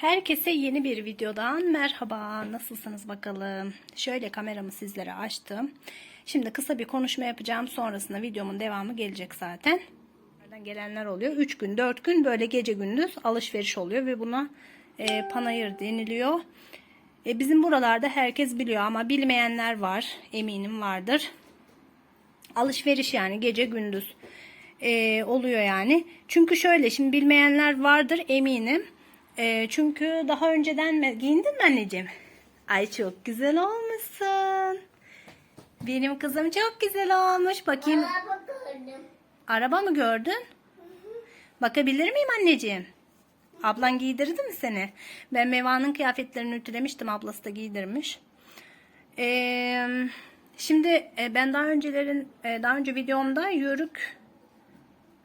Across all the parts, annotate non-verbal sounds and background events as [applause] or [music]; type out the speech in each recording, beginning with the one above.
Herkese yeni bir videodan merhaba. Nasılsınız bakalım? Şöyle kameramı sizlere açtım. Şimdi kısa bir konuşma yapacağım. Sonrasında videomun devamı gelecek zaten. Gelenler oluyor. 3 gün 4 gün böyle gece gündüz alışveriş oluyor ve buna e, panayır deniliyor. E, bizim buralarda herkes biliyor ama bilmeyenler var. Eminim vardır. Alışveriş yani gece gündüz e, oluyor yani. Çünkü şöyle şimdi bilmeyenler vardır eminim. E, çünkü daha önceden giyindin mi anneciğim? Ay çok güzel olmuşsun. Benim kızım çok güzel olmuş. Bakayım. Araba gördüm. Araba mı gördün? Bakabilir miyim anneciğim? Ablan giydirdi mi seni? Ben Meva'nın kıyafetlerini ütülemiştim. Ablası da giydirmiş. Ee, şimdi e, ben daha öncelerin e, daha önce videomda yörük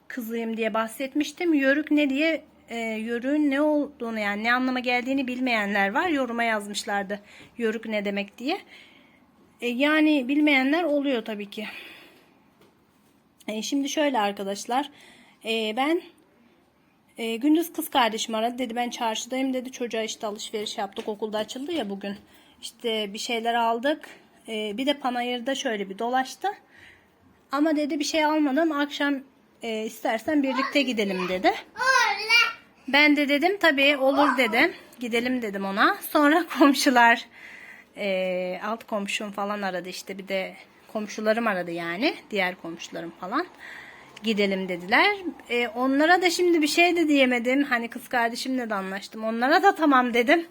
kızıyım diye bahsetmiştim. Yörük ne diye e, yörüğün ne olduğunu yani ne anlama geldiğini bilmeyenler var. Yoruma yazmışlardı yörük ne demek diye. E, yani bilmeyenler oluyor tabii ki. E, şimdi şöyle arkadaşlar. E, ben e, gündüz kız kardeşim aradı. Dedi ben çarşıdayım dedi. Çocuğa işte alışveriş yaptık. Okulda açıldı ya bugün. İşte bir şeyler aldık. E, bir de panayırda şöyle bir dolaştı. Ama dedi bir şey almadım. Akşam e, istersen birlikte gidelim dedi. Ben de dedim tabii olur dedim. Gidelim dedim ona. Sonra [laughs] komşular e, alt komşum falan aradı işte bir de komşularım aradı yani. Diğer komşularım falan. Gidelim dediler. E, onlara da şimdi bir şey de diyemedim. Hani kız kardeşimle de anlaştım. Onlara da tamam dedim.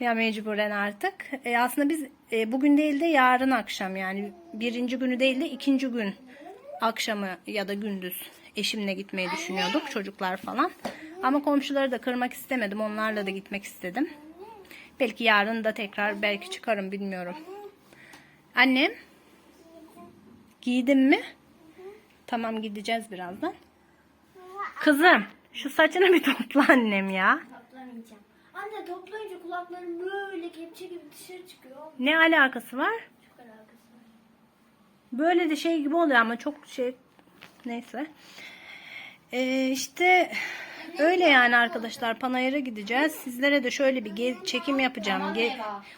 Ya mecburen artık. E, aslında biz e, bugün değil de yarın akşam yani birinci günü değil de ikinci gün akşamı ya da gündüz eşimle gitmeyi düşünüyorduk çocuklar falan. Ama komşuları da kırmak istemedim. Onlarla da gitmek istedim. Belki yarın da tekrar belki çıkarım bilmiyorum. Annem giydin mi? Tamam gideceğiz birazdan. Kızım şu saçını bir topla annem ya. Toplamayacağım. Anne toplayınca kulaklarım böyle kepçe gibi dışarı çıkıyor. Ne alakası var? Çok alakası var. Böyle de şey gibi oluyor ama çok şey neyse. Ee, işte öyle yani arkadaşlar Panayır'a gideceğiz. Sizlere de şöyle bir çekim yapacağım. Ge-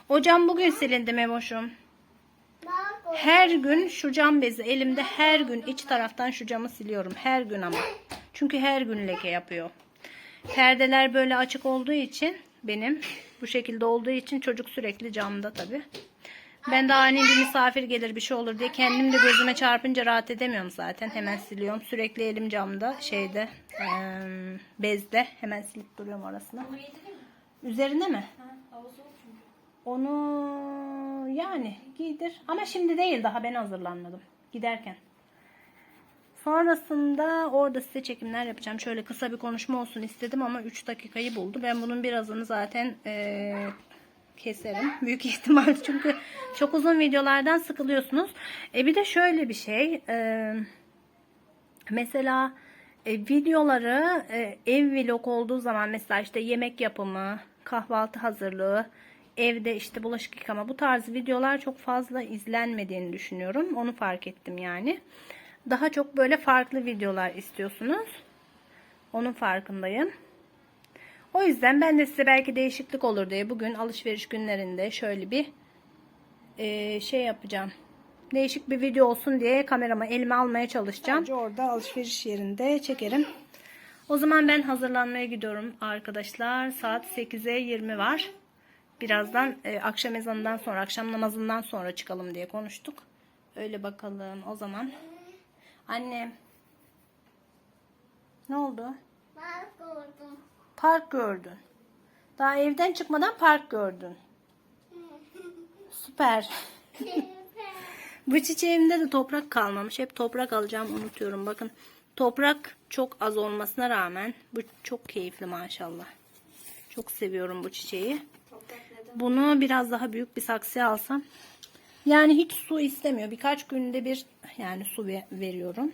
o cam bugün silindi o. Her gün şu cam bezi elimde her gün iç taraftan şu camı siliyorum. Her gün ama. Çünkü her gün leke yapıyor. Perdeler böyle açık olduğu için benim bu şekilde olduğu için çocuk sürekli camda tabi. Ben de ani bir misafir gelir bir şey olur diye kendim de gözüme çarpınca rahat edemiyorum zaten. Hemen siliyorum. Sürekli elim camda şeyde eee, bezde hemen silip duruyorum mi? Üzerine mi? Onu yani giydir. Ama şimdi değil daha ben hazırlanmadım. Giderken. Sonrasında orada size çekimler yapacağım. Şöyle kısa bir konuşma olsun istedim ama 3 dakikayı buldu. Ben bunun birazını zaten eee, keserim. [laughs] Büyük ihtimal çünkü çok uzun videolardan sıkılıyorsunuz. E bir de şöyle bir şey. eee, mesela e, videoları e, ev vlog olduğu zaman mesela işte yemek yapımı, kahvaltı hazırlığı, evde işte bulaşık yıkama bu tarz videolar çok fazla izlenmediğini düşünüyorum. Onu fark ettim yani. Daha çok böyle farklı videolar istiyorsunuz. Onun farkındayım. O yüzden ben de size belki değişiklik olur diye bugün alışveriş günlerinde şöyle bir e, şey yapacağım. Değişik bir video olsun diye kameramı elime almaya çalışacağım. Sadece orada alışveriş yerinde çekerim. O zaman ben hazırlanmaya gidiyorum arkadaşlar. Saat 8'e 20 var. Birazdan e, akşam ezanından sonra, akşam namazından sonra çıkalım diye konuştuk. Öyle bakalım o zaman. Annem. Ne oldu? Bak gördüm. Park gördün. Daha evden çıkmadan park gördün. [laughs] Süper. Bu çiçeğimde de toprak kalmamış. Hep toprak alacağım unutuyorum. Bakın toprak çok az olmasına rağmen bu çok keyifli maşallah. Çok seviyorum bu çiçeği. Bunu biraz daha büyük bir saksıya alsam. Yani hiç su istemiyor. Birkaç günde bir yani su ve- veriyorum.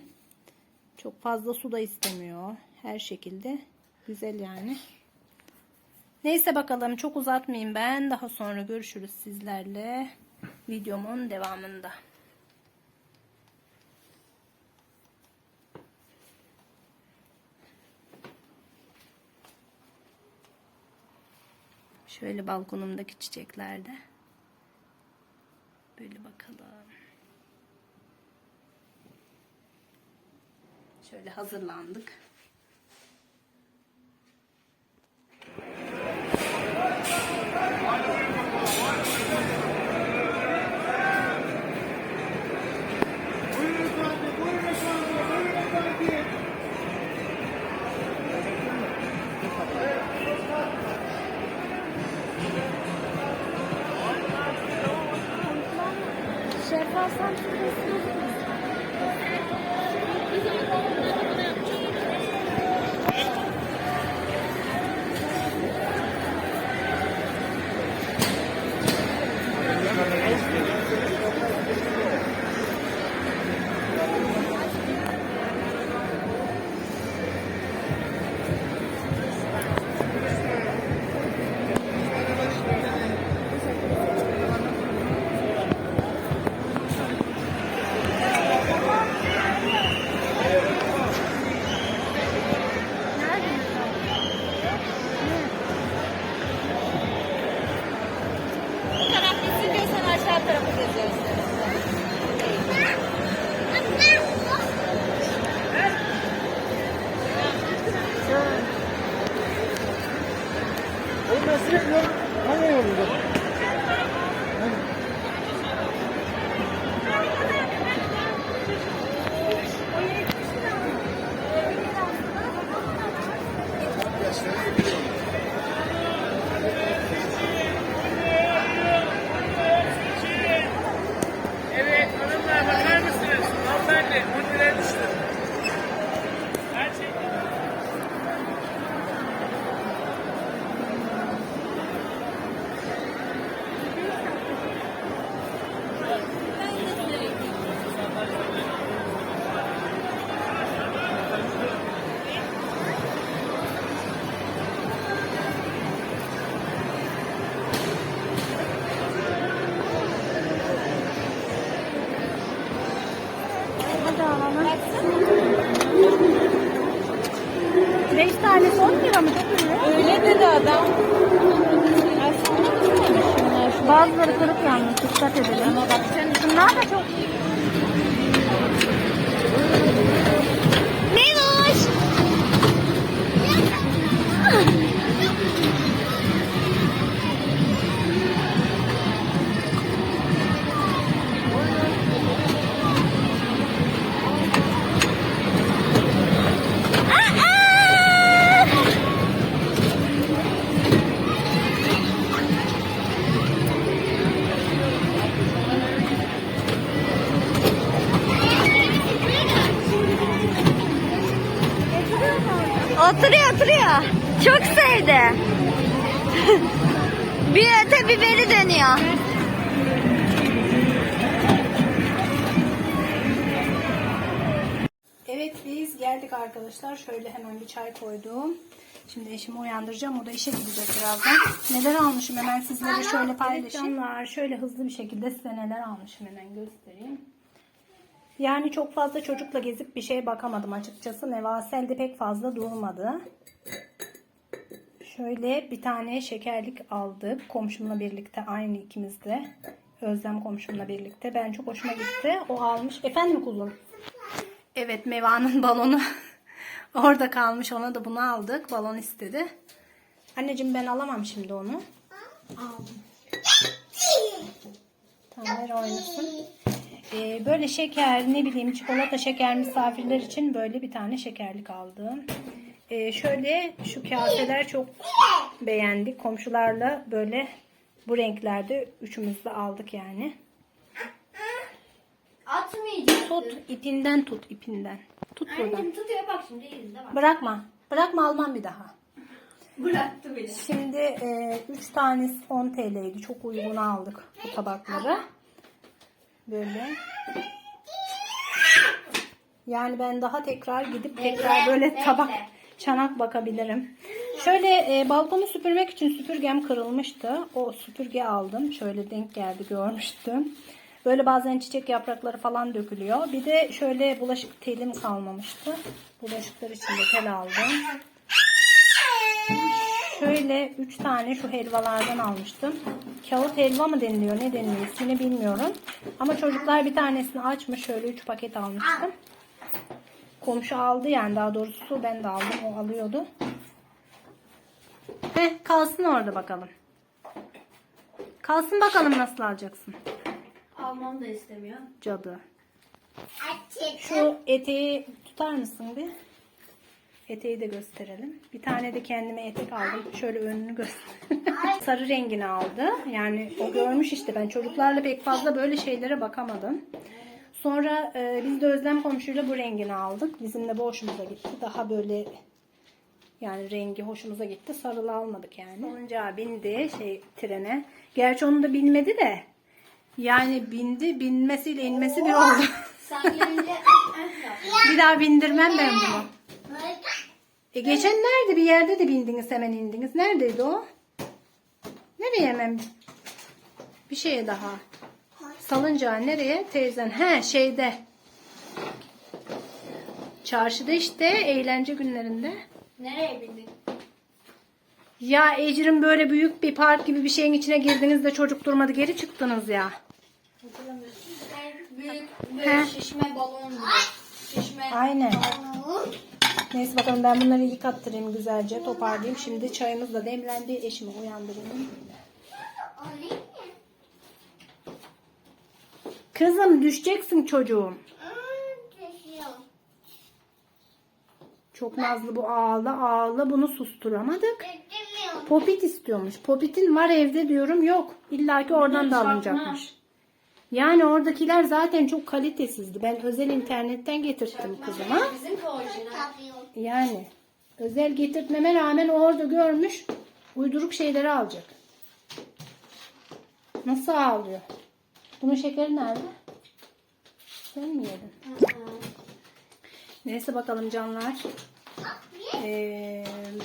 Çok fazla su da istemiyor. Her şekilde güzel yani. Neyse bakalım çok uzatmayayım ben. Daha sonra görüşürüz sizlerle. Videomun devamında. Şöyle balkonumdaki çiçeklerde. Böyle bakalım. Şöyle hazırlandık. Bazıları kırık yalnız. Dikkat edelim. Bunlar da çok bir öte biberi dönüyor. Evet biz geldik arkadaşlar. Şöyle hemen bir çay koydum. Şimdi eşimi uyandıracağım. O da işe gidecek birazdan. Neler almışım hemen sizlere şöyle paylaşayım. canlar şöyle hızlı bir şekilde size neler almışım hemen göstereyim. Yani çok fazla çocukla gezip bir şeye bakamadım açıkçası. Nevasel de pek fazla durmadı. Şöyle bir tane şekerlik aldık. Komşumla birlikte aynı ikimiz de. Özlem komşumla birlikte. Ben çok hoşuma gitti. O almış. Efendim kuzum? Evet Meva'nın balonu [laughs] orada kalmış. Ona da bunu aldık. Balon istedi. Anneciğim ben alamam şimdi onu. Aldım. Tamam oynasın. Ee, böyle şeker ne bileyim çikolata şeker misafirler için böyle bir tane şekerlik aldım. Ee, şöyle şu kaseler çok beğendik. Komşularla böyle bu renklerde üçümüz de aldık yani. Atmayacağım. Tut ipinden tut ipinden. Tut buradan. Tutuyor bak şimdi izle bak. Bırakma. Bırakma almam bir daha. Bıraktı beni. Şimdi 3 tanesi 10 TL'ydi. Çok uygun aldık bu tabakları. Böyle. Yani ben daha tekrar gidip tekrar böyle tabak çanak bakabilirim. Şöyle e, balkonu süpürmek için süpürgem kırılmıştı. O süpürge aldım. Şöyle denk geldi görmüştüm. Böyle bazen çiçek yaprakları falan dökülüyor. Bir de şöyle bulaşık telim kalmamıştı. Bulaşıklar için de tel aldım. şöyle 3 tane şu helvalardan almıştım. Kağıt helva mı deniliyor ne deniliyor ismini bilmiyorum. Ama çocuklar bir tanesini açmış şöyle 3 paket almıştım. Komşu aldı yani daha doğrusu ben de aldım o alıyordu. Heh, kalsın orada bakalım. Kalsın bakalım nasıl alacaksın. Almam da istemiyor. Cadı. Şu eteği tutar mısın bir? Eteği de gösterelim. Bir tane de kendime etek aldım. Şöyle önünü göster. [laughs] Sarı rengini aldı. Yani o görmüş işte ben çocuklarla pek fazla böyle şeylere bakamadım. Sonra e, biz de Özlem komşuyla bu rengini aldık. Bizim de bu hoşumuza gitti. Daha böyle yani rengi hoşumuza gitti. Sarılı almadık yani. Onca bindi şey trene. Gerçi onu da bilmedi de. Yani bindi, binmesiyle inmesi bir oldu. Sen gelince [laughs] bir daha bindirmem ben bunu. E geçen nerede bir yerde de bindiniz hemen indiniz. Neredeydi o? Nereye hemen? Bir şeye daha. Salıncağı nereye? Teyzen. He şeyde. Çarşıda işte eğlence günlerinde. nereye bindin? Ya Ecrin böyle büyük bir park gibi bir şeyin içine girdiniz de çocuk durmadı geri çıktınız ya. Hatırlamıyorsun. Büyük He. böyle şişme balon gibi. Şişme Aynen. Neyse bakalım ben bunları yıkattırayım güzelce toparlayayım. Şimdi çayımız da demlendi. Eşimi uyandırayım. Kızım düşeceksin çocuğum. Çok nazlı bu ağla ağla bunu susturamadık. Popit istiyormuş. Popitin var evde diyorum yok. İlla ki oradan da alınacakmış. Yani oradakiler zaten çok kalitesizdi. Ben özel internetten getirttim kızıma. Yani özel getirtmeme rağmen orada görmüş uyduruk şeyleri alacak. Nasıl ağlıyor? Bunun şekeri nerede? Sen mi yedin? Neyse bakalım canlar. Ee,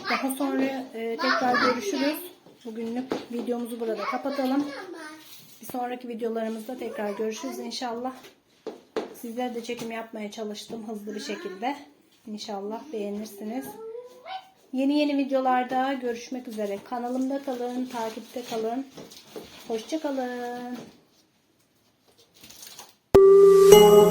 daha sonra e, tekrar görüşürüz. Bugünlük videomuzu burada kapatalım. Bir sonraki videolarımızda tekrar görüşürüz inşallah. Sizler de çekim yapmaya çalıştım hızlı bir şekilde. İnşallah beğenirsiniz. Yeni yeni videolarda görüşmek üzere. Kanalımda kalın, takipte kalın. Hoşça kalın. Thank you.